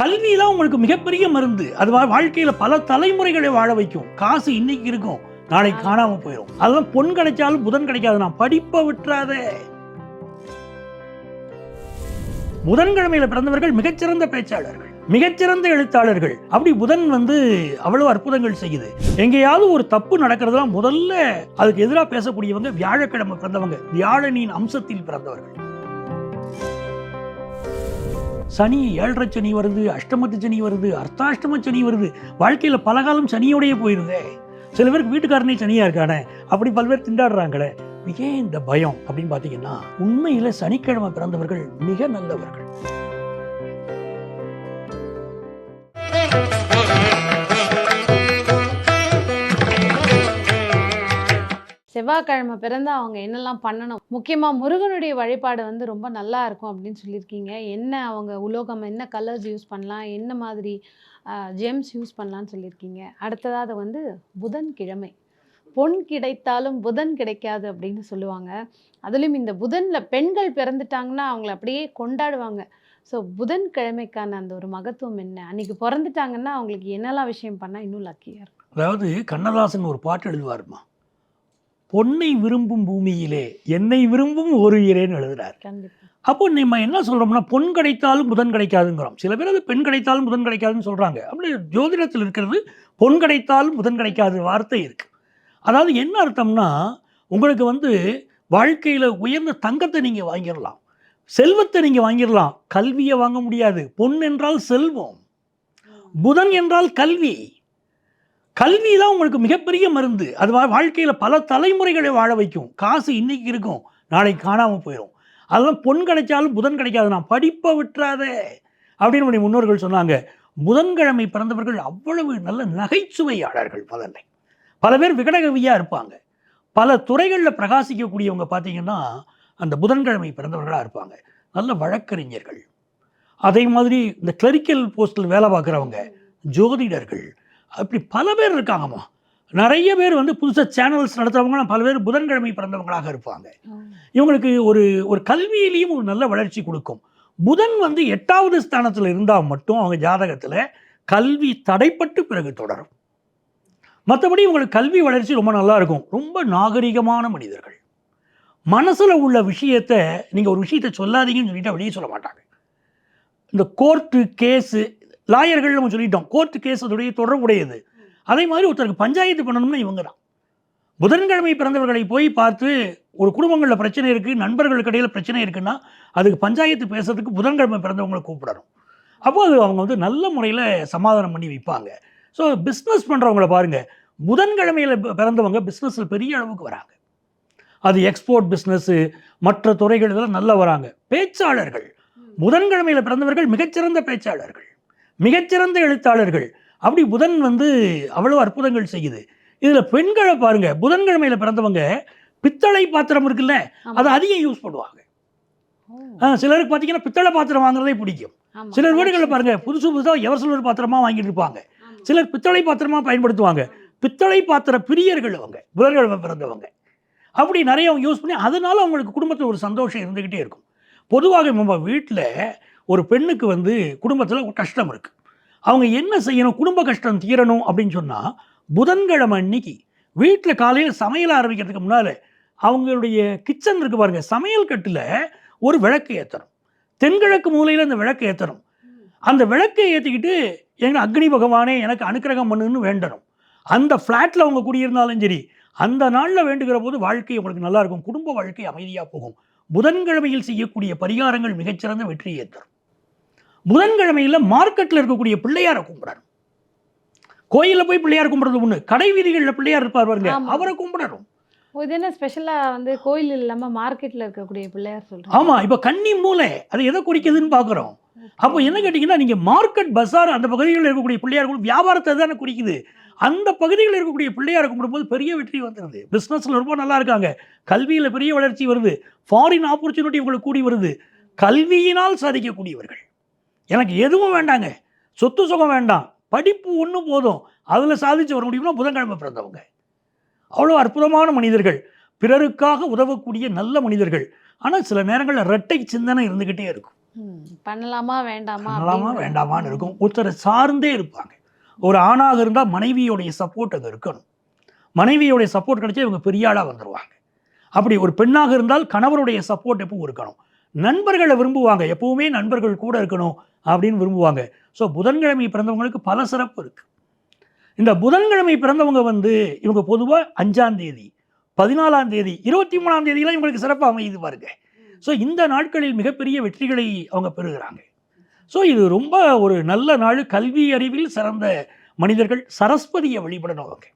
கல்வி தான் உங்களுக்கு மிகப்பெரிய மருந்து. அது வாழ்க்கையில பல தலைமுறைகளை வாழ வைக்கும். காசு இன்னைக்கு இருக்கும். நாளைக்கு காணாம போயிடும் அதெல்லாம் பொன் கிடைச்சாலும் புதன் கிடைக்காது. நான் படிப்பை விட்டுறாதே. புதன்கிழமையில பிறந்தவர்கள் மிகச்சிறந்த பேச்சாளர்கள் மிகச்சிறந்த எழுத்தாளர்கள். அப்படி புதன் வந்து அவ்வளவு அற்புதங்கள் செய்யுது. எங்கேயாவது ஒரு தப்பு நடக்கிறதுலாம் முதல்ல அதுக்கு எதிராக பேசக்கூடியவங்க வியாழக்கிழமை பிறந்தவங்க வியாழனின் அம்சத்தில் பிறந்தவர்கள். சனி ஏழரை சனி வருது அஷ்டமத்து சனி வருது அர்த்தாஷ்டம சனி வருது. வாழ்க்கையில பல காலம் போயிருந்தே சில பேருக்கு வீட்டுக்காரனே சனியா இருக்கானே அப்படி பல்வேறு திண்டாடுறாங்களே. ஏன் இந்த பயம் அப்படின்னு பார்த்தீங்கன்னா உண்மையில சனிக்கிழமை பிறந்தவர்கள் மிக நல்லவர்கள். செவ்வாய்க்கிழமை பிறந்து அவங்க என்னெல்லாம் பண்ணணும்? முக்கியமாக முருகனுடைய வழிபாடு வந்து ரொம்ப நல்லா இருக்கும் அப்படின்னு சொல்லியிருக்கீங்க. என்ன அவங்க உலோகம் என்ன கலர்ஸ் யூஸ் பண்ணலாம்? என்ன மாதிரி ஜெம்ஸ் யூஸ் பண்ணலாம்னு சொல்லியிருக்கீங்க. அடுத்ததாக வந்து புதன்கிழமை. பொன் கிடைத்தாலும் புதன் கிடைக்காது அப்படின்னு சொல்லுவாங்க. அதுலேயும் இந்த புதனில் பெண்கள் பிறந்துட்டாங்கன்னா அவங்கள அப்படியே கொண்டாடுவாங்க. ஸோ புதன்கிழமைக்கான அந்த ஒரு மகத்துவம் என்ன? அன்றைக்கி பிறந்துட்டாங்கன்னா அவங்களுக்கு என்னெல்லாம் விஷயம் பண்ணால் இன்னும் லக்கியாக இருக்கும்? அதாவது கண்ணதாசன் ஒரு பாட்டு எழுதுவாருமா? பொன்னை விரும்பும் பூமியிலே என்னை விரும்பும் ஒரு உயிரேன்னு எழுதுறார். அப்போ நம்ம என்ன சொல்றோம்னா பொன் கிடைத்தாலும் புதன் கிடைக்காதுங்கிறோம். சில பேர் அது பெண் கிடைத்தாலும் புதன் கிடைக்காதுன்னு சொல்றாங்க. அப்படி ஜோதிடத்தில் இருக்கிறது பொன் கிடைத்தாலும் புதன் கிடைக்காது வார்த்தை இருக்கு. அதாவது என்ன அர்த்தம்னா உங்களுக்கு வந்து வாழ்க்கையில உயர்ந்த தங்கத்தை நீங்க வாங்கிடலாம். செல்வத்தை நீங்க வாங்கிடலாம். கல்வியை வாங்க முடியாது. பொன் என்றால் செல்வம். புதன் என்றால் கல்வி. கல்வி தான் உங்களுக்கு மிகப்பெரிய மருந்து. அது வாழ்க்கையில் பல தலைமுறைகளை வாழ வைக்கும். காசு இன்றைக்கி இருக்கும். நாளைக்கு காணாமல் போயிடும் அதெல்லாம் பொன் கிடைச்சாலும் புதன் கிடைக்காது. நான் படிப்பை விட்டுறாதே. அப்படின்னு நம்முடைய முன்னோர்கள் சொன்னாங்க. புதன்கிழமை பிறந்தவர்கள் அவ்வளவு நல்ல நகைச்சுவையாளர்கள் பலனை பல பேர் விகடகவியாக இருப்பாங்க. பல துறைகளில் பிரகாசிக்கக்கூடியவங்க பார்த்தீங்கன்னா அந்த புதன்கிழமை பிறந்தவர்களாக இருப்பாங்க. நல்ல வழக்கறிஞர்கள். அதே மாதிரி இந்த கிளரிக்கல் போஸ்டில் வேலை பார்க்குறவங்க ஜோதிடர்கள் அப்படி பல பேர் இருக்காங்கம்மா. நிறைய பேர் வந்து புதுசாக சேனல்ஸ் நடத்துறவங்க பல பேர் புதன்கிழமை பிறந்தவங்களாக இருப்பாங்க. இவங்களுக்கு ஒரு ஒரு கல்வியிலையும் ஒரு நல்ல வளர்ச்சி கொடுக்கும். புதன் வந்து எட்டாவது ஸ்தானத்தில் இருந்தால் மட்டும் அவங்க ஜாதகத்தில் கல்வி தடைப்பட்டு பிறகு தொடரும். மற்றபடி உங்களுக்கு கல்வி வளர்ச்சி ரொம்ப நல்லா இருக்கும். ரொம்ப நாகரிகமான மனிதர்கள். மனசில் உள்ள விஷயத்தை நீங்கள் ஒரு விஷயத்தை சொல்லாதீங்கன்னு சொல்லிட்டு வெளியே சொல்ல மாட்டாங்க. இந்த கோர்ட்டு கேஸு லாயர்கள் நம்ம சொல்லிட்டோம். கோர்ட்டு கேஸ் அதோடைய தொடர்புடையது அதே மாதிரி ஒருத்தருக்கு பஞ்சாயத்து பண்ணணும்னா இவங்க தான். புதன்கிழமை பிறந்தவர்களை போய் பார்த்து ஒரு குடும்பங்களில் பிரச்சனை இருக்குது நண்பர்களுக்கு இடையில் பிரச்சனை இருக்குன்னா அதுக்கு பஞ்சாயத்து பேசுறதுக்கு புதன்கிழமை பிறந்தவங்களை கூப்பிடணும். அப்போ அது அவங்க வந்து நல்ல முறையில் சமாதானம் பண்ணி வைப்பாங்க. ஸோ பிஸ்னஸ் பண்ணுறவங்கள பாருங்கள் புதன்கிழமையில் பிறந்தவங்க பிஸ்னஸில் பெரிய அளவுக்கு வராங்க. அது எக்ஸ்போர்ட் பிஸ்னஸ்ஸு மற்ற துறைகள் இதெல்லாம் நல்லா வராங்க. பேச்சாளர்கள். புதன்கிழமையில் பிறந்தவர்கள் மிகச்சிறந்த பேச்சாளர்கள். மிகச்சிறந்த எழுத்தாளர்கள். அப்படி புதன் வந்து அவ்வளவு அற்புதங்கள் செய்யுது. இதில் பெண்களை பாருங்க புதன்கிழமையில் பிறந்தவங்க பித்தளை பாத்திரம் இருக்குல்ல அதை அதிகம் யூஸ் பண்ணுவாங்க. சிலருக்கு பார்த்தீங்கன்னா பித்தளை பாத்திரம் வாங்குறதே பிடிக்கும். சிலர் வீடுகளில் பாருங்க புதுசு புதுசாக எவர் சிலர் பாத்திரமா வாங்கிட்டு இருப்பாங்க. சிலர் பித்தளை பாத்திரமா பயன்படுத்துவாங்க. பித்தளை பாத்திர பிரியர்கள் அவங்க புதன்கிழமை பிறந்தவங்க. அப்படி நிறைய அவங்க யூஸ் பண்ணி அதனால அவங்களுக்கு குடும்பத்தில் ஒரு சந்தோஷம் இருந்துக்கிட்டே இருக்கும். பொதுவாக நம்ம வீட்டில் ஒரு பெண்ணுக்கு வந்து குடும்பத்தில் ஒரு கஷ்டம் இருக்குது அவங்க என்ன செய்யணும்? குடும்ப கஷ்டம் தீரணும் அப்படின்னு சொன்னால் புதன்கிழமை அன்னைக்கு வீட்டில் காலையில் சமையல் ஆரம்பிக்கிறதுக்கு முன்னால் அவங்களுடைய கிச்சன் இருக்கு பாருங்கள் சமையல் கட்டில் ஒரு விளக்கு ஏற்றணும் தென்கிழக்கு மூலையில் அந்த விளக்கு ஏற்றணும் அந்த விளக்கை ஏற்றிக்கிட்டு எங்கள் அக்னி பகவானே எனக்கு அனுக்கிரகம் பண்ணுன்னு வேண்டணும். அந்த ஃப்ளாட்டில் அவங்க குடியிருந்தாலும் சரி அந்த நாளில் வேண்டுகிற போது வாழ்க்கை உங்களுக்கு நல்லாயிருக்கும் குடும்ப வாழ்க்கை அமைதியாக போகும். புதன்கிழமையில் செய்யக்கூடிய பரிகாரங்கள் மிகச்சிறந்த வெற்றியை தரும். புதன்கிழமையில் மார்க்கெட்டில் இருக்கக்கூடிய பிள்ளையாரை கும்பிடணும். கோயிலில் போய் பிள்ளையார் கும்பிடுறது ஒன்று கடை வீதிகளில் பிள்ளையார் இருப்பார் பாருங்க. அவரை கும்பிடணும். இது என்ன ஸ்பெஷலா வந்து கோயில் இல்லாம மார்க்கெட்ல இருக்கக்கூடிய பிள்ளையார் சொல்றாங்க? ஆமா இப்போ கன்னி மூலை அது எதை குறிக்குதுன்னு பார்க்குறோம் அப்போ என்ன கேட்டிங்கன்னா நீங்கள் மார்க்கெட் பஸார் அந்த பகுதிகளில் இருக்கக்கூடிய பிள்ளையார்கள் வியாபாரத்தை தானே குறிக்குது. அந்த பகுதிகளில் இருக்கக்கூடிய பிள்ளையாரை கும்பிடும்போது பெரிய வெற்றி வந்துடுது பிஸ்னஸில் ரொம்ப நல்லா இருக்காங்க. கல்வியில் பெரிய வளர்ச்சி வருது. ஃபாரின் ஆப்பர்ச்சுனிட்டி உங்களுக்கு கூடி வருது. கல்வியினால் சாதிக்கக்கூடியவர்கள். எனக்கு எதுவும் வேண்டாங்க. சொத்து சுகம் வேண்டாம். படிப்பு ஒன்று போதும். அதில் சாதிச்சு வர முடியும்னா புதன்கிழமை பிறந்தவங்க. அவ்வளோ அற்புதமான மனிதர்கள். பிறருக்காக உதவக்கூடிய நல்ல மனிதர்கள். ஆனால் சில நேரங்களில் இரட்டை சிந்தனை இருந்துக்கிட்டே இருக்கும். பண்ணலாமா வேண்டாமா பண்ணலாமா வேண்டாமான்னு இருக்கும். ஒருத்தரை சார்ந்தே இருப்பாங்க. ஒரு ஆணாக இருந்தால் மனைவியோடைய சப்போர்ட் அங்கே இருக்கணும். மனைவியோடைய சப்போர்ட் கிடைச்சா இவங்க பெரிய ஆளாக வந்துடுவாங்க அப்படி ஒரு பெண்ணாக இருந்தால் கணவருடைய சப்போர்ட் எப்பவும் இருக்கணும். நண்பர்களை விரும்புவாங்க. எப்பவுமே நண்பர்கள் கூட இருக்கணும். அப்படின்னு விரும்புவாங்க. ஸோ புதன்கிழமை பிறந்தவங்களுக்கு பல சிறப்பு இருக்குது இந்த புதன்கிழமை பிறந்தவங்க வந்து இவங்க பொதுவாக அஞ்சாம் தேதி பதினாலாம் தேதி இருபத்தி மூணாம் தேதியெலாம் இவங்களுக்கு சிறப்பாக அமையுது பாருங்க. ஸோ இந்த நாட்களில் மிகப்பெரிய வெற்றிகளை அவங்க பெறுகிறாங்க. ஸோ இது ரொம்ப ஒரு நல்ல நாள். கல்வி அறிவில் சிறந்த மனிதர்கள் சரஸ்வதியை வழிபடணும் அவங்க.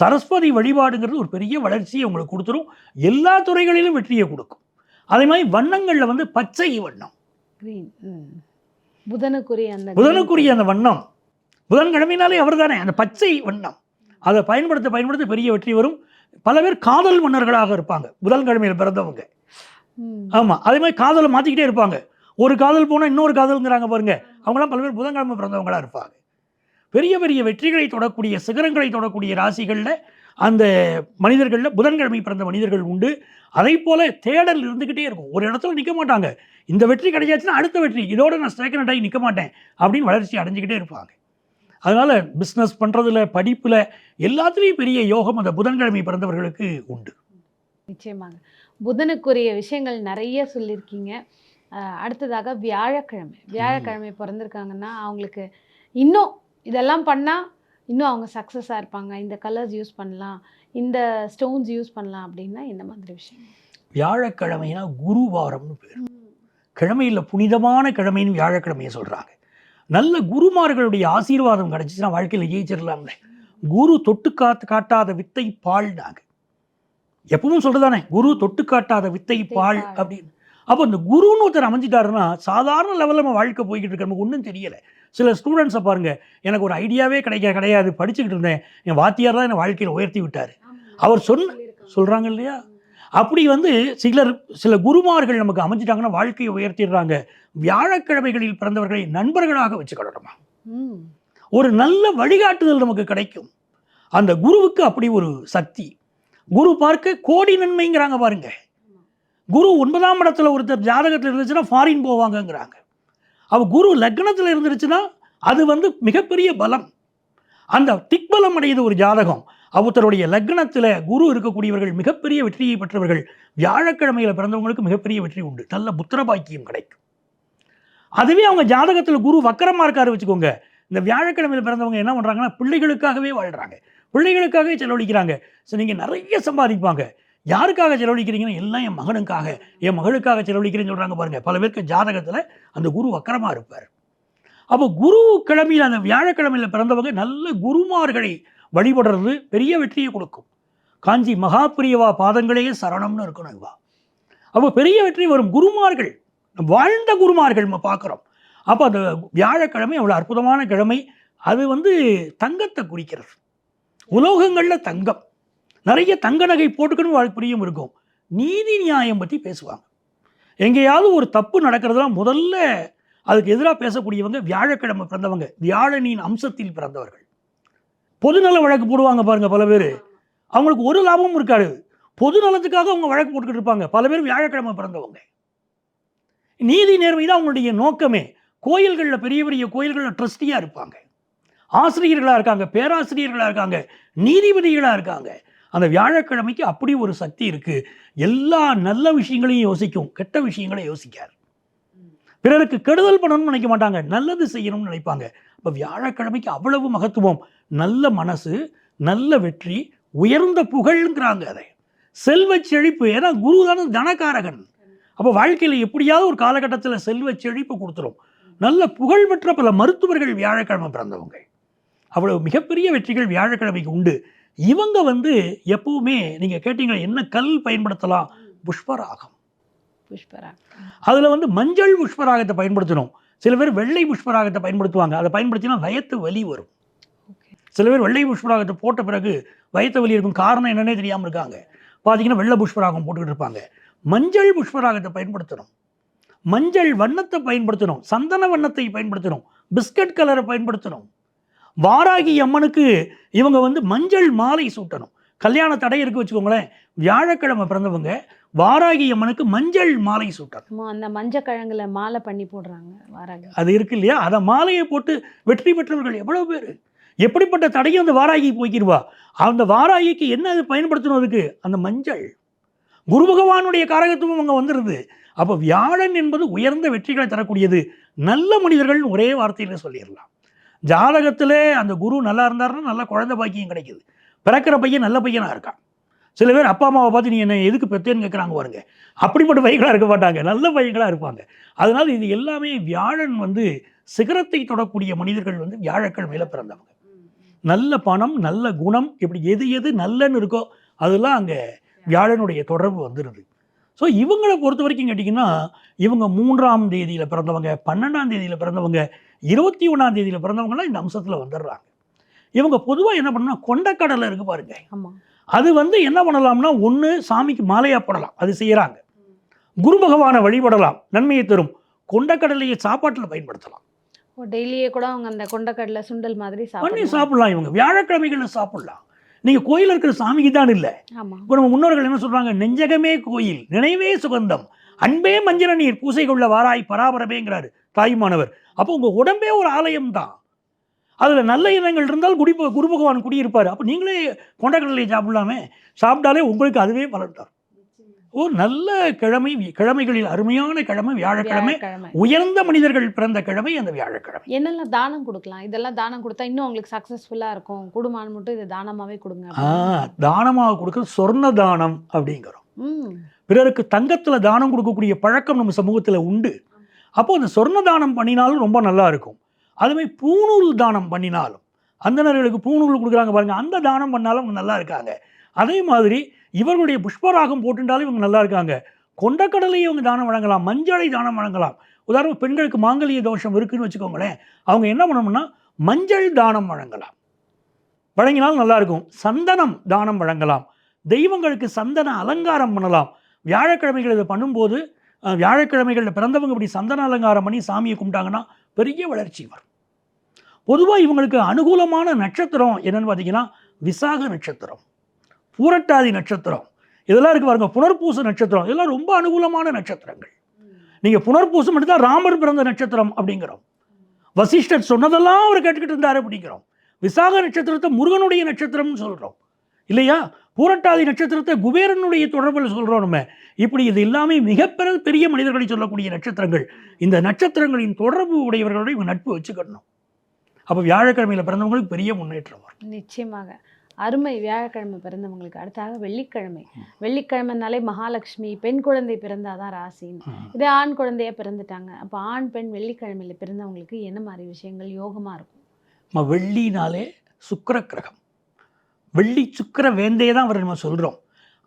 சரஸ்வதி வழிபாடுங்கிறது ஒரு பெரிய வளர்ச்சியை உங்களுக்கு கொடுத்துரும். எல்லா துறைகளிலும் வெற்றியை கொடுக்கும். அதே மாதிரி வண்ணங்களில் வந்து பச்சை வண்ணம். புதனுக்குரிய அந்த புதனுக்குரிய அந்த வண்ணம். புதன்கிழமைனாலே அவர் தானே அந்த பச்சை வண்ணம். அதை பயன்படுத்த பயன்படுத்த பெரிய வெற்றி வரும். பல பேர் காதல் மன்னர்களாக இருப்பாங்க புதன்கிழமையில் பிறந்தவங்க. ஆமாம் அதே மாதிரி காதலை மாற்றிக்கிட்டே இருப்பாங்க. ஒரு காதல் போனால் இன்னொரு காதல்ங்கிறாங்க பாருங்க. அவங்களாம் பல பேர் புதன்கிழமை பிறந்தவங்களா இருப்பாங்க. பெரிய பெரிய வெற்றிகளை தொடக்கூடிய சிகரங்களை தொடக்கூடிய ராசிகளில் அந்த மனிதர்களில் புதன்கிழமை பிறந்த மனிதர்கள் உண்டு. அதே போல தேடல் இருந்துக்கிட்டே இருக்கும். ஒரு இடத்துல நிற்க மாட்டாங்க. இந்த வெற்றி கிடைச்சாச்சுன்னா அடுத்த வெற்றி. இதோட நான் ஸ்டேக்கனட் ஆகி நிற்க மாட்டேன் அப்படின்னு வளர்ச்சி அடைஞ்சிக்கிட்டே இருப்பாங்க. அதனால் பிஸ்னஸ் பண்ணுறதுல படிப்பில் எல்லாத்துலேயும் பெரிய யோகம் அந்த புதன்கிழமை பிறந்தவர்களுக்கு உண்டு. நிச்சயமாங்க புதனுக்குரிய விஷயங்கள் நிறைய சொல்லியிருக்கீங்க. அடுத்ததாக வியாழக்கிழமை. வியாழக்கிழமை பிறந்திருக்காங்கன்னா அவங்களுக்கு இன்னும் இதெல்லாம் பண்ணால் இன்னும் அவங்க சக்ஸஸாக இருப்பாங்க. இந்த கலர்ஸ் யூஸ் பண்ணலாம். இந்த ஸ்டோன்ஸ் யூஸ் பண்ணலாம் அப்படின்னா என்ன மாதிரி விஷயம் வியாழக்கிழமைனா குருவாரம்னு பேர். கிழமையில் புனிதமான கிழமைன்னு வியாழக்கிழமையை சொல்கிறாங்க நல்ல குருமார்களுடைய ஆசீர்வாதம் கிடச்சிச்சுன்னா வாழ்க்கையில் ஜெயிச்சிடலாம்ல குரு தொட்டு காத்து காட்டாத வித்தை பால்னாங்க. எப்பவும் சொல்றதானே குரு தொட்டு காட்டாத வித்தை பால். அப்படின்னு. அப்போ இந்த குருன்னு ஒருத்தர் அமைஞ்சிட்டாருன்னா சாதாரண லெவலில் நம்ம வாழ்க்கை போய்கிட்டு இருக்க நமக்கு ஒன்றும் தெரியலை. சில ஸ்டூடெண்ட்ஸை பாருங்க எனக்கு ஒரு ஐடியாவே கிடைக்க கிடையாது படிச்சுக்கிட்டு இருந்தேன். என் வாத்தியார் தான் என்னை வாழ்க்கையில் உயர்த்தி விட்டார். அவர் சொன்ன சொல்கிறாங்க இல்லையா? அப்படி வந்து சிலர் சில குருமார்கள் நமக்கு அமைஞ்சிட்டாங்கன்னா வாழ்க்கையை உயர்த்திடுறாங்க. வியாழக்கிழமைகளில் பிறந்தவர்களை நண்பர்களாக வச்சுக்கிடணுமா ம். ஒரு நல்ல வழிகாட்டுதல் நமக்கு கிடைக்கும். அந்த குருவுக்கு அப்படி ஒரு சக்தி. குரு பார்க்க கோடி நன்மைங்கிறாங்க பாருங்க. குரு ஒன்பதாம் இடத்துல ஒருத்தர் ஜாதகத்தில் இருந்துச்சுன்னா ஃபாரின் போவாங்கங்கிறாங்க. அவ குரு லக்னத்தில் இருந்துருச்சுன்னா அது வந்து மிகப்பெரிய பலம். அந்த திக்பலம் அடையுது ஒரு ஜாதகம். அவத்தருடைய லக்னத்தில் குரு இருக்கக்கூடியவர்கள் மிகப்பெரிய வெற்றியை பெற்றவர்கள். வியாழக்கிழமையில் பிறந்தவங்களுக்கு மிகப்பெரிய வெற்றி உண்டு. நல்ல புத்திர பாக்கியம் கிடைக்கும். அதுவே அவங்க ஜாதகத்தில் குரு வக்கரமாக இருக்காரு வச்சுக்கோங்க. இந்த வியாழக்கிழமையில் பிறந்தவங்க என்ன பண்ணுறாங்கன்னா பிள்ளைகளுக்காகவே வாழ்கிறாங்க பிள்ளைகளுக்காகவே செலவழிக்கிறாங்க. ஸோ நீங்கள் நிறைய சம்பாதிப்பாங்க. யாருக்காக செலவழிக்கிறீங்கன்னா எல்லாம் என் மகனுக்காக என் மகளுக்காக செலவழிக்கிறேன்னு சொல்கிறாங்க பாருங்கள் பல பேருக்கு ஜாதகத்தில் அந்த குரு வக்கரமாக இருப்பார். அப்போ குரு கிழமையில் அந்த வியாழக்கிழமையில் பிறந்தவங்க நல்ல குருமார்களை வழிபடுறது பெரிய வெற்றியை கொடுக்கும். காஞ்சி மகாபிரியவா பாதங்களே சரணம்னு இருக்கணும் இவா அப்போ பெரிய வெற்றி வரும் குருமார்கள். வாழ்ந்த குருமார்கள் நம்ம பார்க்குறோம். அப்போ அந்த வியாழக்கிழமை அவ்வளோ அற்புதமான கிழமை அது வந்து தங்கத்தை குறிக்கிறது. உலோகங்களில் தங்கம். நிறைய தங்க நகை போட்டுக்கணும் வாழ்க்கை இருக்கும். நீதி நியாயம் பற்றி பேசுவாங்க. எங்கேயாவது ஒரு தப்பு நடக்கிறதுலாம் முதல்ல அதுக்கு எதிராக பேசக்கூடியவங்க வியாழக்கிழமை பிறந்தவங்க. வியாழனின் அம்சத்தில் பிறந்தவர்கள். பொதுநல வழக்கு போடுவாங்க பாருங்க பல பேர். அவங்களுக்கு ஒரு லாபமும் இருக்காது. பொது நலத்துக்காக அவங்க வழக்கு போட்டுக்கிட்டு இருப்பாங்க. பல பேர் வியாழக்கிழமை பிறந்தவங்க. நீதி நேர்மை தான் அவங்களுடைய நோக்கமே. கோயில்களில் பெரிய பெரிய கோயில்களில் ட்ரஸ்டியாக இருப்பாங்க. ஆசிரியர்களாக இருக்காங்க பேராசிரியர்களாக இருக்காங்க நீதிபதிகளாக இருக்காங்க. அந்த வியாழக்கிழமைக்கு அப்படி ஒரு சக்தி இருக்குது எல்லா நல்ல விஷயங்களையும் யோசிக்கும். கெட்ட விஷயங்களை யோசிக்கார் பிறருக்கு கெடுதல் பண்ணணும்னு நினைக்க மாட்டாங்க. நல்லது செய்யணும்னு நினைப்பாங்க. இப்போ வியாழக்கிழமைக்கு அவ்வளவு மகத்துவம் நல்ல மனசு நல்ல வெற்றி உயர்ந்த புகழ்ங்கிறாங்க அதை. செல்வ செழிப்பு ஏன்னா குரு தானே தனகாரகன். அப்போ வாழ்க்கையில் எப்படியாவது ஒரு காலகட்டத்தில் செல்வ செழிப்பு கொடுத்துரும். நல்ல புகழ் பெற்ற பல மருத்துவர்கள் வியாழக்கிழமை பிறந்தவங்க. அவ்வளவு மிகப்பெரிய வெற்றிகள் வியாழக்கிழமைக்கு உண்டு. இவங்க வந்து எப்பவுமே நீங்கள் கேட்டீங்களா என்ன கல் பயன்படுத்தலாம்? புஷ்பராகம். புஷ்பரா அதில் வந்து மஞ்சள் புஷ்பராகத்தை பயன்படுத்தணும். சில பேர் வெள்ளை புஷ்பராகத்தை பயன்படுத்துவாங்க. அதை பயன்படுத்தினா வயத்து வலி வரும். சில பேர் வெள்ளை புஷ்பராகத்தை போட்ட பிறகு வயத்து வலி இருக்கும் காரணம் என்னன்னே தெரியாமல் இருக்காங்க. பார்த்தீங்கன்னா வெள்ளை புஷ்பராகம் போட்டுக்கிட்டு இருப்பாங்க. மஞ்சள் புஷ்பராகத்தை பயன்படுத்தணும். மஞ்சள் வண்ணத்தை பயன்படுத்தணும். சந்தன வண்ணத்தை பயன்படுத்தணும். பிஸ்கட் கலரை பயன்படுத்தணும். வாராகி அம்மனுக்கு இவங்க வந்து மஞ்சள் மாலை சூட்டணும். கல்யாண தடை இருக்கு வச்சுக்கோங்களேன். வியாழக்கிழமை பிறந்தவங்க வாராகி அம்மனுக்கு மஞ்சள் மாலை சூட்டாங்க. அந்த மஞ்சள் கிழங்குல மாலை பண்ணி போடுறாங்க வாராகி. அது இருக்கு இல்லையா? அதை மாலையை போட்டு வெற்றி பெற்றவர்கள் எவ்வளோ பேர்? எப்படிப்பட்ட தடையும் அந்த வாராகி போய்க்கிடுவா அந்த வாராகிக்கு என்ன அது பயன்படுத்தணும் அதுக்கு? அந்த மஞ்சள். குரு பகவானுடைய காரகத்துவம் அங்கே வந்துடுது அப்போ வியாழன் என்பது உயர்ந்த வெற்றிகளை தரக்கூடியது. நல்ல மனிதர்கள் ஒரே வார்த்தையில் சொல்லிடலாம். ஜாதகத்திலே அந்த குரு நல்லா இருந்தாருன்னா நல்ல குழந்தை பாக்கியம் கிடைக்குது. பிறக்கிற பையன் நல்ல பையனாக இருக்கான். சில பேர் அப்பா அம்மாவை பார்த்து நீ என்ன எதுக்கு பெத்தேன்னு கேட்குறாங்க பாருங்க. அப்படிப்பட்ட பையங்களாக இருக்க மாட்டாங்க. நல்ல பையங்களாக இருப்பாங்க. அதனால் இது எல்லாமே வியாழன் வந்து சிகரத்தை தொடக்கூடிய மனிதர்கள் வந்து வியாழக்கள் மேலே பிறந்தவங்க. நல்ல பணம் நல்ல குணம் இப்படி எது எது நல்லன்னு இருக்கோ அதெல்லாம் அங்கே வியாழனுடைய தொடர்பு வந்துடுது ஸோ இவங்களை பொறுத்த வரைக்கும் கேட்டிங்கன்னா இவங்க மூன்றாம் தேதியில் பிறந்தவங்க பன்னெண்டாம் தேதியில் பிறந்தவங்க இருபத்தி ஒன்றாம் தேதியில் பிறந்தவங்கலாம் இந்த அம்சத்தில் வந்துடுறாங்க. இவங்க பொதுவாக என்ன பண்ணா கொண்டக்கடலை இருக்கு பாருங்க. அது வந்து என்ன பண்ணலாம்னா ஒன்று சாமிக்கு மாலையாக போடலாம். அது செய்கிறாங்க குரு பகவானை வழிபடலாம். நன்மையை தரும். கொண்டக்கடலையை சாப்பாட்டில் பயன்படுத்தலாம். டெய்லியே கூட அவங்க அந்த கொண்டக்கடலை சுண்டல் மாதிரி பண்ணி சாப்பிடலாம் இவங்க. வியாழக்கிழமைகளில் சாப்பிடலாம். நீங்கள் கோயில் இருக்கிற சாமிக்கு தான் இல்லை. இப்போ நம்ம முன்னோர்கள் என்ன சொல்றாங்க? நெஞ்சகமே கோயில் நினைவே சுகந்தம். அன்பே மஞ்சள் நீர் பூசை கொள்ள வாராய் பராபரமேங்கிறாரு தாயுமானவர் அப்போ உங்க உடம்பே ஒரு ஆலயம் தான் அதில் நல்ல எண்ணங்கள் இருந்தால் குடி குரு பகவான் குடியிருப்பார். அப்போ நீங்களே கொண்டக்கடலை சாப்பிடலாமே. சாப்பிட்டாலே உங்களுக்கு அதுவே பலன் தரும். ஓ நல்ல கிழமை கிழமைகளில் அருமையான கிழமை வியாழக்கிழமை உயர்ந்த மனிதர்கள் பிறந்த கிழமை அந்த வியாழக்கிழமை. என்னெல்லாம் தானம் கொடுக்கலாம்? இதெல்லாம் தானம் கொடுத்தா இன்னும் உங்களுக்கு சக்சஸ்ஃபுல்லா இருக்கும். குடும்பம் மட்டும் இது தானமாவே கொடுங்க ஆ தானமாக கொடுக்குறது சொர்ண தானம் அப்படிங்கிறோம். பிறருக்கு தங்கத்தில் தானம் கொடுக்கக்கூடிய பழக்கம் நம்ம சமூகத்தில் உண்டு. அப்போ அந்த சொர்ண தானம் பண்ணினாலும் ரொம்ப நல்லா இருக்கும். அதுமாதிரி பூணூல் தானம் பண்ணினாலும் அந்தணர்களுக்கு பூணூல் கொடுக்குறாங்க பாருங்கள் அந்த தானம் பண்ணாலும் அவங்க நல்லா இருக்காங்க. அதே மாதிரி இவர்களுடைய புஷ்பராகம் போட்டுட்டாலும் இவங்க நல்லா இருக்காங்க. கொண்டக்கடலையை இவங்க தானம் வழங்கலாம் மஞ்சளை தானம் வழங்கலாம். உதாரணம் பெண்களுக்கு மாங்கல்ய தோஷம் இருக்குன்னு வச்சுக்கோங்களேன் அவங்க என்ன பண்ணணும்னா மஞ்சள் தானம் வழங்கலாம். வழங்கினால் நல்லாயிருக்கும் சந்தனம் தானம் வழங்கலாம். தெய்வங்களுக்கு சந்தன அலங்காரம் பண்ணலாம். வியாழக்கிழமைகள் இதை பண்ணும்போது வியாழக்கிழமைகளில் பிறந்தவங்க இப்படி சந்தன அலங்காரம் பண்ணி சாமியை கும்பிட்டாங்கன்னா பெரிய வளர்ச்சி வரும். பொதுவாக இவங்களுக்கு அனுகூலமான நட்சத்திரம் என்னென்னு பார்த்தீங்கன்னா விசாக நட்சத்திரம் பூரட்டாதி நட்சத்திரம். இதெல்லாம் இருக்குது பாருங்க புனர்பூச நட்சத்திரம். இதெல்லாம் ரொம்ப அனுகூலமான நட்சத்திரங்கள். நீங்கள் புனர்பூசம் எடுத்தால் ராமர் பிறந்த நட்சத்திரம் அப்படிங்கிறோம். வசிஷ்டர் சொன்னதெல்லாம் அவர் கேட்டுக்கிட்டு இருந்தார் அப்படிங்கிறோம். விசாக நட்சத்திரத்தை முருகனுடைய நட்சத்திரம்னு சொல்கிறோம் இல்லையா? பூரட்டாதி நட்சத்திரத்தை குபேரனுடைய தொடர்பில் சொல்கிறோம் நம்ம இப்படி இது எல்லாமே மிகப்பெரிய பெரிய மனிதர்களை சொல்லக்கூடிய நட்சத்திரங்கள். இந்த நட்சத்திரங்களின் தொடர்பு உடையவர்களோட இவங்க நட்பு வச்சுக்கணும். அப்போ வியாழக்கிழமையில் பிறந்தவங்களுக்கு பெரிய முன்னேற்றம் வரும். நிச்சயமாக. அருமை வியாழக்கிழமை பிறந்தவங்களுக்கு அடுத்தாக வெள்ளிக்கிழமை. வெள்ளிக்கிழமைனாலே மகாலட்சுமி பெண் குழந்தை பிறந்தாதான் ராசின்னு. இதே ஆண் குழந்தையா பிறந்துட்டாங்க. அப்போ ஆண் பெண் வெள்ளிக்கிழமையில பிறந்தவங்களுக்கு என்ன மாதிரி விஷயங்கள் யோகமா இருக்கும்? வெள்ளினாலே சுக்கிர கிரகம். வெள்ளி சுக்கிர வேந்தே தான் அவர் நம்ம சொல்கிறோம்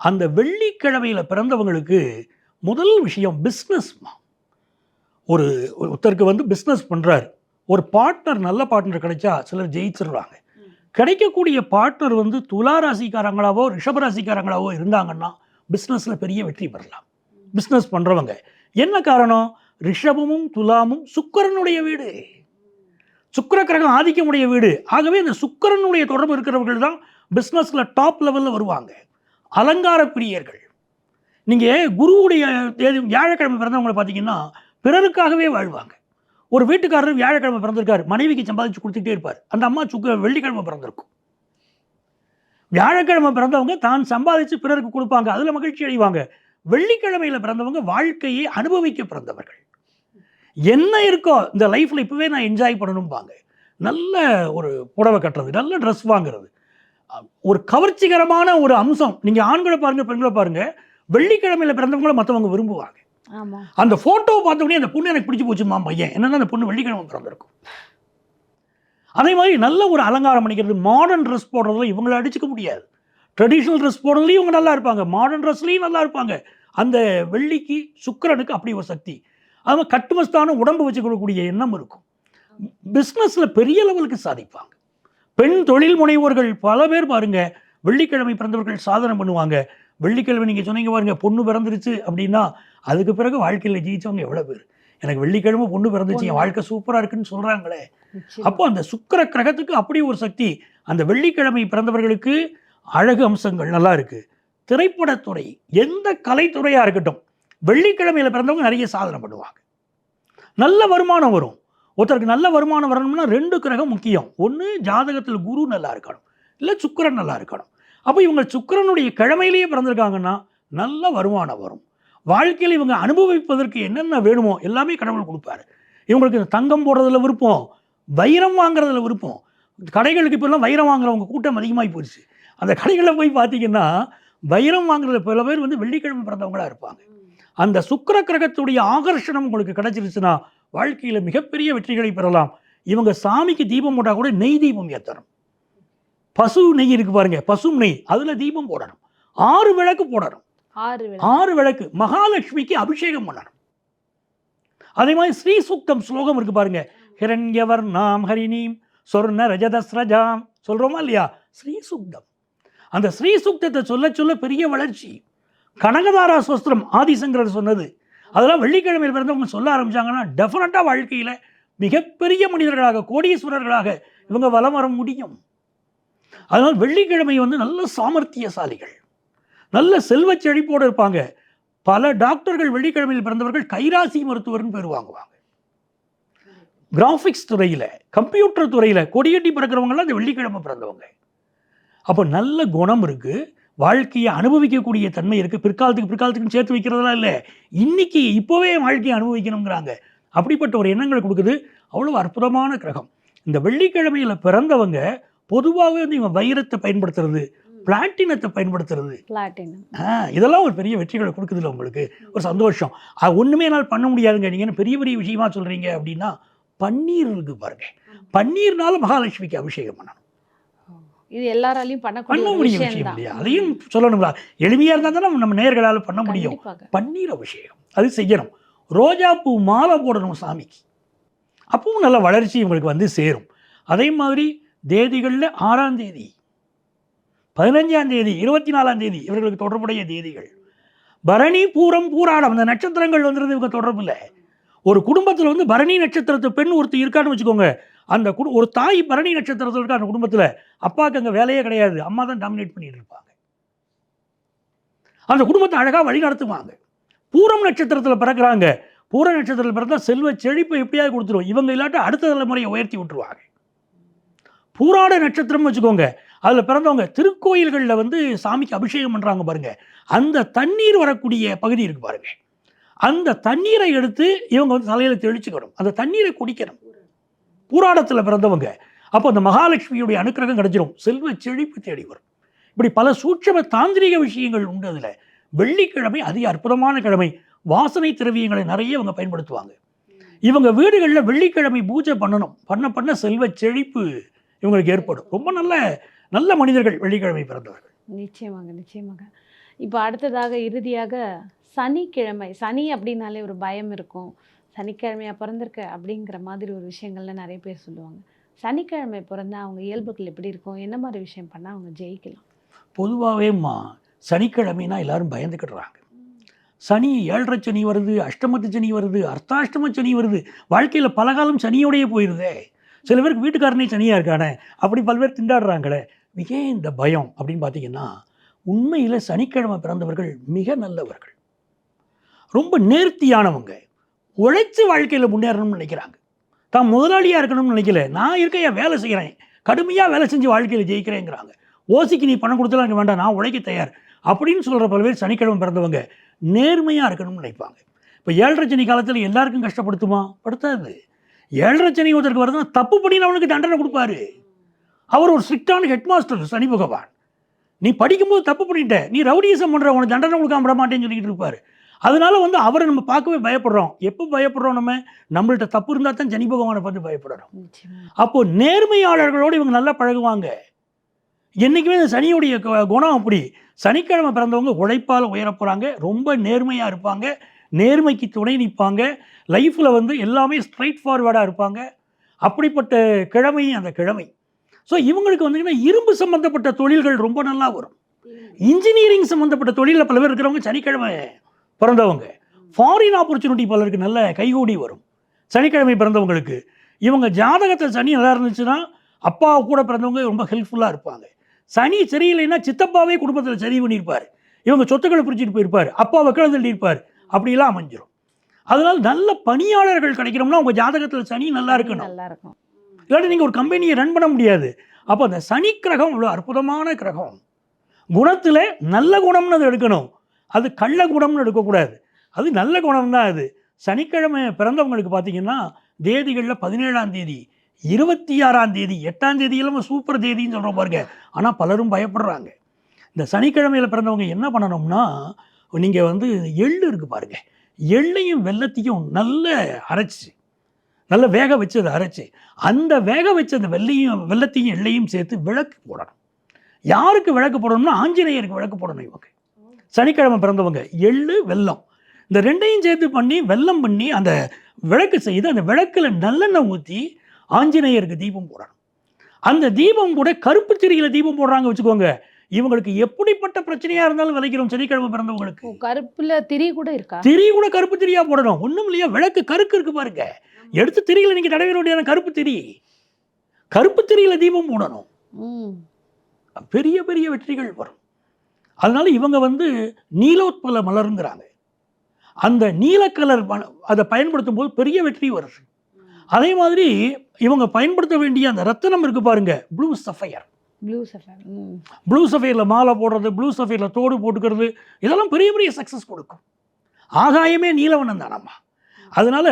அந்த வெள்ளிக்கிழமையில் பிறந்தவங்களுக்கு முதல் விஷயம் பிஸ்னஸ்மா ஒரு ஒருத்தருக்கு வந்து பிஸ்னஸ் பண்ணுறாரு ஒரு பார்ட்னர் நல்ல பார்ட்னர் கிடைச்சா சிலர் ஜெயிச்சிருவாங்க. கிடைக்கக்கூடிய பார்ட்னர் வந்து துலா ராசிக்காரங்களாவோ ரிஷபராசிக்காரங்களாவோ இருந்தாங்கன்னா பிஸ்னஸில் பெரிய வெற்றி பெறலாம். பிஸ்னஸ் பண்ணுறவங்க என்ன காரணம்? ரிஷபமும் துலாமும் சுக்கரனுடைய வீடு. சுக்கிர கிரகம் ஆதிக்கமுடைய வீடு. ஆகவே இந்த சுக்கரனுடைய தொடர்பு இருக்கிறவர்கள் தான் பிஸ்னஸில் டாப் லெவலில் வருவாங்க. அலங்கார பிரியர்கள். நீங்கள் குருவுடைய தேதி வியாழக்கிழமை பிறந்தவங்களை பார்த்தீங்கன்னா பிறருக்காகவே வாழ்வாங்க. ஒரு வீட்டுக்காரர் வியாழக்கிழமை பிறந்திருக்காரு. மனைவிக்கு சம்பாதிச்சு கொடுத்துட்டே இருப்பார். அந்த அம்மா சுக்க வெள்ளிக்கிழமை பிறந்திருக்கும். வியாழக்கிழமை பிறந்தவங்க தான் சம்பாதிச்சு பிறருக்கு கொடுப்பாங்க. அதில் மகிழ்ச்சி அடைவாங்க. வெள்ளிக்கிழமையில் பிறந்தவங்க வாழ்க்கையை அனுபவிக்க பிறந்தவர்கள். என்ன இருக்கோ இந்த லைஃப்பில் இப்போவே நான் என்ஜாய் பண்ணணும்பாங்க. நல்ல ஒரு புடவை கட்டுறது நல்ல ட்ரெஸ் வாங்குறது. ஒரு கவர்ச்சிகரமான ஒரு அம்சம். நீங்கள் ஆண்களை பாருங்கள் பெண்களை பாருங்கள் வெள்ளிக்கிழமையில் பிறந்தவங்கள மற்றவங்க விரும்புவாங்க. அந்த ஃபோட்டோவை பார்த்த உடனே அந்த பொண்ணு எனக்கு பிடிச்சி போச்சுமா பையன். என்னன்னா அந்த பொண்ணு வெள்ளிக்கிழமை பிறந்திருக்கும் அதே மாதிரி நல்ல ஒரு அலங்காரம் பண்ணிக்கிறது மாடர்ன் ட்ரெஸ் போடுறதுல இவங்களை அடிச்சுக்க முடியாது. ட்ரெடிஷ்னல் ட்ரெஸ் போடுறதுலையும் இவங்க நல்லா இருப்பாங்க. மாடர்ன் ட்ரெஸ்லையும் நல்லா இருப்பாங்க. அந்த வெள்ளிக்கு சுக்கரனுக்கு அப்படி ஒரு சக்தி. அது கட்டுமஸ்தான உடம்பு வச்சுக்கொள்ளக்கூடிய எண்ணம் இருக்கும். பிஸ்னஸில் பெரிய லெவலுக்கு சாதிப்பாங்க. பெண் தொழில் முனைவோர்கள் பல பேர் பாருங்கள் வெள்ளிக்கிழமை பிறந்தவர்கள் சாதனை பண்ணுவாங்க. வெள்ளிக்கிழமை நீங்கள் சொன்னீங்க பாருங்க பொண்ணு பிறந்துருச்சு அப்படின்னா அதுக்கு பிறகு வாழ்க்கையில் ஜெயிச்சவங்க எவ்வளோ பேர்? எனக்கு வெள்ளிக்கிழமை பொண்ணு பிறந்துச்சு என் வாழ்க்கை சூப்பராக இருக்குன்னு சொல்கிறாங்களே. அப்போ அந்த சுக்கிர கிரகத்துக்கு அப்படி ஒரு சக்தி அந்த வெள்ளிக்கிழமை பிறந்தவர்களுக்கு அழகு அம்சங்கள் நல்லா இருக்கு. திரைப்படத்துறை எந்த கலைத்துறையாக இருக்கட்டும் வெள்ளிக்கிழமையில் பிறந்தவங்க நிறைய சாதனை பண்ணுவாங்க. நல்ல வருமானம் வரும். ஒருத்தருக்கு நல்ல வருமானம் வரணும்னா ரெண்டு கிரகம் முக்கியம். ஒன்று ஜாதகத்தில் குரு நல்லா இருக்கணும். இல்லை சுக்கிரன் நல்லா இருக்கணும். அப்போ இவங்க சுக்கிரனுடைய கிழமையிலேயே பிறந்திருக்காங்கன்னா நல்ல வருமானம் வரும். வாழ்க்கையில் இவங்க அனுபவிப்பதற்கு என்னென்ன வேணுமோ எல்லாமே கடவுள் கொடுப்பாரு. இவங்களுக்கு இந்த தங்கம் போடுறதுல விருப்பம் வைரம் வாங்குறதுல விருப்பம். கடைகளுக்கு இப்போல்லாம் வைரம் வாங்குறவங்க கூட்டம் அதிகமாகி போயிடுச்சு. அந்த கடைகளில் போய் பார்த்தீங்கன்னா வைரம் வாங்குறது பல பேர் வந்து வெள்ளிக்கிழமை பிறந்தவங்களா இருப்பாங்க. அந்த சுக்கிர கிரகத்துடைய ஆகர்ஷணம் உங்களுக்கு கிடச்சிருச்சுன்னா வாழ்க்கையில் மிகப்பெரிய வெற்றிகளை பெறலாம். இவங்க சாமிக்கு தீபம் போட்டால் கூட நெய் தீபம் ஏற்றணும் பசு நெய் இருக்கு பாருங்க பசு நெய். அதில் தீபம் போடணும். ஆறு விளக்கு போடணும். ஆறு விளக்கு. ஆறு விளக்கு. மகாலட்சுமிக்கு அபிஷேகம் பண்ணணும். அதே மாதிரி ஸ்ரீ சூக்தம் ஸ்லோகம் இருக்கு பாருங்க. ஹிரண்யவர் நாம் ஹரிணீம் சொர்ண ரஜதஸ்ரஜாம். சொல்றோமா இல்லையா? ஸ்ரீ சூக்தம் அந்த ஸ்ரீ சூக்தத்தை சொல்ல சொல்ல பெரிய வளர்ச்சி. கனகதாரா சோஸ்திரம் ஆதிசங்கரர் சொன்னது. அதெல்லாம் வெள்ளிக்கிழமையில் பிறந்தவங்க சொல்ல ஆரம்பிச்சாங்கன்னா டெஃபினட்டாக வாழ்க்கையில் மிகப்பெரிய மனிதர்களாக கோடீஸ்வரர்களாக இவங்க வலம் வர முடியும். அதனால் வெள்ளிக்கிழமை வந்து நல்ல சாமர்த்தியசாலிகள். நல்ல செல்வச் செழிப்போடு இருப்பாங்க. பல டாக்டர்கள் வெள்ளிக்கிழமையில் பிறந்தவர்கள் கைராசி மருத்துவர்னு பேர் வாங்குவாங்க. கிராஃபிக்ஸ் துறையில் கம்ப்யூட்டர் துறையில் கொடியட்டி பிறக்கிறவங்களாம் அந்த வெள்ளிக்கிழமை பிறந்தவங்க. அப்போ நல்ல குணம் இருக்குது வாழ்க்கையை அனுபவிக்கக்கூடிய தன்மை இருக்குது பிற்காலத்துக்கு பிற்காலத்துக்கு சேர்த்து வைக்கிறதெல்லாம் இல்லை. இன்னைக்கு இப்போவே வாழ்க்கையை அனுபவிக்கணுங்கிறாங்க. அப்படிப்பட்ட ஒரு எண்ணங்களை கொடுக்குது. அவ்வளோ அற்புதமான கிரகம். இந்த வெள்ளிக்கிழமையில் பிறந்தவங்க பொதுவாகவே வந்து இவங்க வைரத்தை பயன்படுத்துறது பிளாட்டினத்தை பயன்படுத்துறது. இதெல்லாம் ஒரு பெரிய வெற்றிகளை கொடுக்குதுல்ல உங்களுக்கு. ஒரு சந்தோஷம். அது ஒன்றுமே என்னால் பண்ண முடியாதுங்க. நீங்கள் பெரிய பெரிய விஷயமா சொல்கிறீங்க அப்படின்னா பன்னீர் இருக்கு பாருங்க. பன்னீர்னால மகாலட்சுமிக்கு அபிஷேகம் பண்ணணும். இது எல்லாராலையும் பண்ண முடியும் விஷயம் இல்லையா? அதையும் சொல்லணுங்களா? எளிமையாக இருந்தால் தானே நம்ம நேர்களால் பண்ண முடியும். பன்னீர் அபிஷேகம். அது செய்யணும். ரோஜா பூ மாலை போடணும் சாமிக்கு. அப்பவும் நல்ல வளர்ச்சி இவங்களுக்கு வந்து சேரும். அதே மாதிரி தேதிகளில் ஆறாம் தேதி பதினஞ்சாம் தேதி இருபத்தி நாலாம் தேதி இவர்களுக்கு தொடர்புடைய தேதிகள். பரணி பூரம் பூராடம் அந்த நட்சத்திரங்கள் வந்துடுறது இவங்க தொடர்பு இல்லை. ஒரு குடும்பத்தில் வந்து பரணி நட்சத்திரத்து பெண் ஒருத்தர் இருக்கான்னு வச்சுக்கோங்க. அந்த குடு ஒரு தாய் பரணி நட்சத்திரத்தில் இருக்கா அந்த குடும்பத்தில் அப்பாவுக்கு அங்கே வேலையே கிடையாது. அம்மா தான் டாமினேட் பண்ணிட்டு இருப்பாங்க. அந்த குடும்பத்தை அழகாக வழி நடத்துவாங்க. பூரம் நட்சத்திரத்தில் பிறக்கிறாங்க. பூர நட்சத்திரத்தில் பிறந்தால் செல்வ செழிப்பை எப்படியாவது கொடுத்துருவோம் இவங்க இல்லாட்ட அடுத்த தலைமுறையை உயர்த்தி விட்டுருவாங்க. பூராட நட்சத்திரம்னு வச்சுக்கோங்க. அதில் பிறந்தவங்க திருக்கோயில்களில் வந்து சாமிக்கு அபிஷேகம் பண்ணுறாங்க பாருங்க. அந்த தண்ணீர் வரக்கூடிய பகுதி இருக்கு பாருங்க. அந்த தண்ணீரை எடுத்து இவங்க வந்து தலையில் தெளிச்சுக்கணும். அந்த தண்ணீரை குடிக்கணும். பூராடத்தில் பிறந்தவங்க. அப்போ அந்த மகாலட்சுமியுடைய அனுக்கிரகம் கிடைச்சிடும் செல்வ செழிப்பு தேடி வரும். இப்படி பல சூட்சம தாந்திரிக விஷயங்கள் உண்டு அதில். வெள்ளிக்கிழமை அதிக அற்புதமான கிழமை. வாசனை திரவியங்களை நிறைய இவங்க பயன்படுத்துவாங்க. இவங்க வீடுகளில் வெள்ளிக்கிழமை பூஜை பண்ணணும். பண்ண பண்ண செல்வ செழிப்பு இவங்களுக்கு ஏற்படும். ரொம்ப நல்ல நல்ல மனிதர்கள் வெள்ளிக்கிழமை பிறந்தவர்கள். நிச்சயமாக நிச்சயமாக. இப்போ அடுத்ததாக இறுதியாக சனிக்கிழமை சனி அப்படின்னாலே ஒரு பயம் இருக்கும். சனிக்கிழமையா பிறந்திருக்க அப்படிங்கிற மாதிரி ஒரு விஷயங்கள்ல நிறைய பேர் சொல்லுவாங்க. சனிக்கிழமை பிறந்தா அவங்க இயல்புகள் எப்படி இருக்கும்? என்ன மாதிரி விஷயம் பண்ணால் அவங்க ஜெயிக்கலாம்? பொதுவாகவேம்மா சனிக்கிழமைனா எல்லாரும் பயந்துக்கிடுறாங்க. சனி ஏழரை சனி வருது அஷ்டமத்து சனி வருது அர்த்தாஷ்டம சனி வருது. வாழ்க்கையில் பலகாலம் சனியோடையே போயிடுதே சில பேருக்கு வீட்டுக்காரனே சனியாக இருக்கானே அப்படி பல்வேறு திண்டாடுறாங்களே. ஏன் இந்த பயம் அப்படின்னு பார்த்தீங்கன்னா உண்மையில் சனிக்கிழமை பிறந்தவர்கள் மிக நல்லவர்கள். ரொம்ப நேர்த்தியானவங்க. உழைச்சி வாழ்க்கையில் முன்னேறணும்னு நினைக்கிறாங்க. தான் முதலாளியாக இருக்கணும்னு நினைக்கல. நான் இருக்கையா வேலை செய்கிறேன் கடுமையாக வேலை செஞ்சு வாழ்க்கையில் ஜெயிக்கிறேங்கிறாங்க. ஓசிக்கு நீ பணம் கொடுத்தலாம் எனக்கு வேண்டாம் நான் உழைக்க தயார். அப்படின்னு சொல்கிற பல பேர் சனிக்கிழமை பிறந்தவங்க நேர்மையாக இருக்கணும்னு நினைப்பாங்க. இப்போ ஏழரை சனி காலத்தில் எல்லாருக்கும் கஷ்டப்படுத்துமா? படுத்தாது. ஏழரை சனி ஒருத்தருக்கு வருதுன்னா தப்பு பண்ணினவனுக்கு தண்டனை கொடுப்பாரு. அவர் ஒரு ஸ்ட்ரிக்டான ஹெட் மாஸ்டர் சனி பகவான். நீ படிக்கும்போது தப்பு பண்ணிட்ட நீ ரவுடிசம் பண்ணுற உனக்கு தண்டனை கொடுக்காம விட மாட்டேன்னு சொல்லிட்டு இருப்பார். அதனால வந்து அவரை நம்ம பார்க்கவே பயப்படுறோம். எப்போ பயப்படுறோம் நம்ம? நம்மள்ட்ட தப்பு இருந்தால் தான் சனி பகவானை பார்த்து பயப்படுறோம் நிச்சயமா. அப்போ நேர்மையாளர்களோடு இவங்க நல்லா பழகுவாங்க. என்றைக்குமே இந்த சனியுடைய குணம் அப்படி. சனிக்கிழமை பிறந்தவங்க உழைப்பால் உயரப் போகிறாங்க ரொம்ப நேர்மையாக இருப்பாங்க. நேர்மைக்கு துணை நிற்பாங்க. லைஃப்பில் வந்து எல்லாமே ஸ்ட்ரைட் ஃபார்வேர்டாக இருப்பாங்க. அப்படிப்பட்ட கிழமை அந்த கிழமை. ஸோ இவங்களுக்கு வந்துங்கன்னா இரும்பு சம்மந்தப்பட்ட தொழில்கள் ரொம்ப நல்லா வரும். இன்ஜினியரிங் சம்மந்தப்பட்ட தொழிலில் பல பேர் இருக்கிறவங்க சனிக்கிழமை பிறந்தவங்க. ஃபாரின் ஆப்பர்ச்சுனிட்டி பலருக்கு நல்ல கைகூடி வரும். சனிக்கிழமை பிறந்தவங்களுக்கு. இவங்க ஜாதகத்தில் சனி நல்லா இருந்துச்சுன்னா அப்பா கூட பிறந்தவங்க ரொம்ப ஹெல்ப்ஃபுல்லாக இருப்பாங்க. சனி சரியில்லைன்னா சித்தப்பாவே குடும்பத்தில் சரி பண்ணியிருப்பார் இவங்க சொத்துக்களை பிரிச்சுட்டு போயிருப்பார். அப்பா வக்கீல தள்ளியிருப்பார் அப்படிலாம் அமைஞ்சிரும். அதனால் நல்ல பணியாளர்கள் கிடைக்கணும்னா உங்கள் ஜாதகத்தில் சனி நல்லா இருக்கணும். நல்லா இருக்கும். இல்லாட்டி நீங்கள் ஒரு கம்பெனியை ரன் பண்ண முடியாது. அப்போ அந்த சனி கிரகம் அவ்வளோ அற்புதமான கிரகம். குணத்தில் நல்ல குணம்னு அதை எடுக்கணும். அது கள்ள குணம்னு எடுக்கக்கூடாது. அது நல்ல குணம் தான் அது. சனிக்கிழமை பிறந்தவங்களுக்கு பார்த்தீங்கன்னா தேதிகளில் பதினேழாம் தேதி இருபத்தி ஆறாம் தேதி எட்டாம் தேதியெல்லாம் சூப்பர் தேதின்னு சொல்கிறோம் பாருங்க. ஆனால் பலரும் பயப்படுறாங்க. இந்த சனிக்கிழமையில் பிறந்தவங்க என்ன பண்ணணும்னா நீங்கள் வந்து எள்ளு இருக்குது பாருங்கள் எள்ளையும் வெள்ளத்தையும் நல்ல அரைச்சி நல்ல வேக வச்சு அதை அரைச்சி அந்த வேக வச்ச அந்த வெள்ளையும் வெள்ளத்தையும் எள்ளையும் சேர்த்து விளக்கு போடணும். யாருக்கு விளக்கு போடணும்னா ஆஞ்சநேயருக்கு விளக்கு போடணும் இவங்க சனிக்கிழமை பிறந்தவங்க எள்ளு வெல்லம். இந்த ரெண்டையும் சேர்த்து பண்ணி வெல்லம் பண்ணி அந்த விளக்கு செய்து அந்த விளக்கில் நல்லெண்ணெய் ஊற்றி ஆஞ்சநேயருக்கு தீபம் போடணும். அந்த தீபம் கூட கருப்பு திரியில தீபம் போடுறாங்க வச்சுக்கோங்க. இவங்களுக்கு எப்படிப்பட்ட பிரச்சனையா இருந்தாலும் விளைக்கிறோம் சனிக்கிழமை பிறந்தவங்களுக்கு. கருப்புல திரி கூட இருக்கா? திரி கூட கருப்பு திரியா போடணும். ஒண்ணும் இல்லையா? விளக்கு கருக்கு இருக்கு பாருங்க. எடுத்து திரியில நீங்க தடவிட வேண்டியதான கருப்பு திரி? கருப்பு திரியில தீபம் போடணும். பெரிய பெரிய வெற்றிகள் வரும். அதனால இவங்க வந்து நீலோத்பல மலருங்கிறாங்க. அந்த நீல கலர் அதை பயன்படுத்தும் போது பெரிய வெற்றி வருது. அதே மாதிரி இவங்க பயன்படுத்த வேண்டிய அந்த ரத்தினம் இருக்கு பாருங்க. Blue sapphire blue sapphire blue மாலை போடுறது ப்ளூ சஃபையரில் தோடு போட்டுக்கிறது இதெல்லாம் பெரிய பெரிய சக்ஸஸ் கொடுக்கும். ஆகாயமே நீலவண்ணம் தானம்மா. அதனால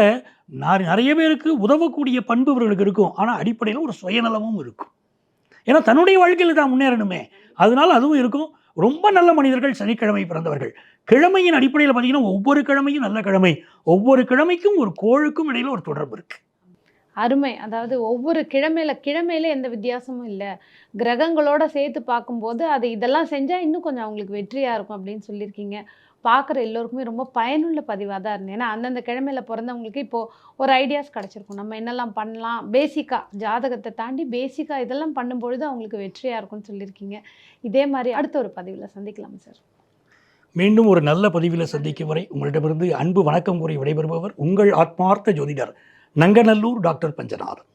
நான் நிறைய பேருக்கு உதவக்கூடிய பண்பு இவர்களுக்கு இருக்கும். ஆனால் அடிப்படையில் ஒரு சுயநலமும் இருக்கும். ஏன்னா தன்னுடைய வாழ்க்கையில் தான் முன்னேறணுமே. அதனால் அதுவும் இருக்கும். ரொம்ப நல்ல மனிதர்கள் சனிக்கிழமை பிறந்தவர்கள். கிழமையின் அடிப்படையில் பார்த்தீங்கன்னா ஒவ்வொரு கிழமையும் நல்ல கிழமை. ஒவ்வொரு கிழமைக்கும் ஒரு கோழுக்கும் இடையில் ஒரு தொடர்பு இருக்குது அருமை. அதாவது ஒவ்வொரு கிழமையில கிழமையில எந்த வித்தியாசமும் இல்லை. கிரகங்களோட சேர்த்து பார்க்கும்போது அது இதெல்லாம் செஞ்சா இன்னும் கொஞ்சம் அவங்களுக்கு வெற்றியா இருக்கும் அப்படின்னு சொல்லியிருக்கீங்க. பார்க்குற எல்லோருக்குமே ரொம்ப பயனுள்ள பதிவாக தான் இருந்தது. ஏன்னா அந்தந்த கிழமையில் பிறந்தவங்களுக்கு இப்போது ஒரு ஐடியாஸ் கிடச்சிருக்கும். நம்ம என்னெல்லாம் பண்ணலாம்? பேசிக்கா ஜாதகத்தை தாண்டி பேசிக்காக இதெல்லாம் பண்ணும்பொழுது அவங்களுக்கு வெற்றியாக இருக்கும்னு சொல்லியிருக்கீங்க. இதே மாதிரி அடுத்த ஒரு பதிவில் சந்திக்கலாம் சார். மீண்டும் ஒரு நல்ல பதிவில் சந்திக்கும் வரை உங்களிடமிருந்து அன்பு வணக்கம் கூறி விடைபெறுபவர் உங்கள் ஆத்மார்த்த ஜோதிடர். நங்கநல்லூர் டாக்டர் பஞ்சநாதன்.